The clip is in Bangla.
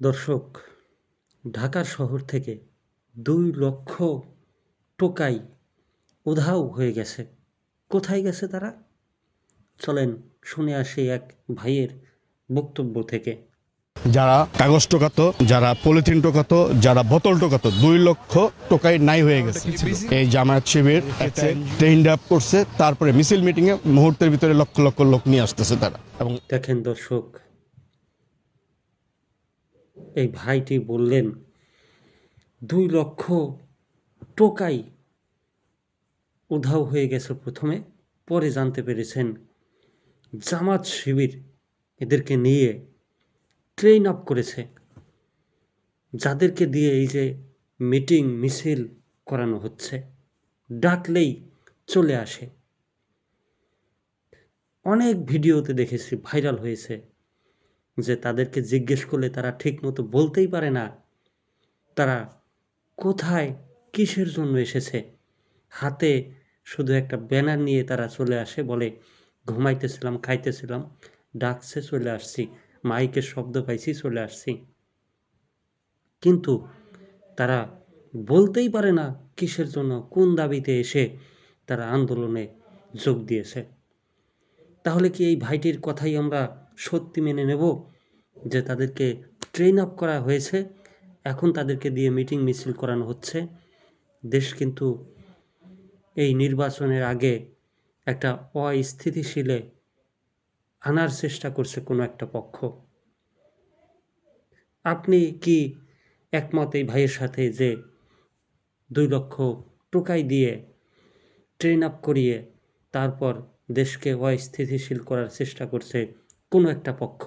দর্শক ঢাকা শহর থেকে দুই লক্ষ টোকাই উধাও হয়ে গেছে। কোথায় গেছে তারা? চলেন শুনে আসি এক ভাইয়ের বক্তব্য থেকে। যারা কাগজ টোকাতো যারা পলিথিন টোকাতো যারা বোতল টোকাতো দুই লক্ষ টোকাই নাই হয়ে গেছে। এই জামায়াত শিবির ট্রেন আপ করছে তারপরে মিছিল মিটিং এ মুহূর্তের ভিতরে লক্ষ লক্ষ লোক নিয়ে আসতেছে তারা। এবং দেখেন দর্শক এই ভাইটি বললেন, দুই লক্ষ টোকাই উধাও হয়ে গেছে প্রথমে। পরে জানতে পেরেছেন, জামাত শিবির এদেরকে নিয়ে ট্রেন আপ করেছে। যাদেরকে দিয়ে এই যে মিটিং মিছিল করানো হচ্ছে, ডাকলেই চলে আসে। অনেক ভিডিওতে দেখেছি ভাইরাল হয়েছে যে তাদেরকে জিজ্ঞেস করলে তারা ঠিকমতো বলতেই পারে না। তারা কোথায়? কিসের জন্য এসেছে? হাতে শুধু একটা ব্যানার নিয়ে তারা চলে আসে, বলে, ঘুমাইতেছিলাম, খাইতেছিলাম, ডাকছে, চলে আসছি। মাইকের শব্দ পাইছি, চলে আসছি। কিন্তু তারা বলতেই পারে না কিসের জন্য, কোন দাবিতে এসে তারা আন্দোলনে যোগ দিয়েছে। তাহলে কি এই ভাইটির কথাই আমরা সত্যি মেনে নেব যে তাদেরকে ট্রেন আপ করা হয়েছে। এখন তাদেরকে দিয়ে মিটিং মিছিল করানো হচ্ছে। দেশ কিন্তু এই নির্বাচনের আগে একটা অস্থিতিশীলে আনার চেষ্টা করছে কোনো একটা পক্ষ। আপনি কি একমত এই ভাইয়ের সাথে যে দুই লক্ষ টোকাই দিয়ে ট্রেন আপ করিয়ে তারপর দেশকে অস্থিতিশীল করার চেষ্টা করছে কোনো একটা পক্ষ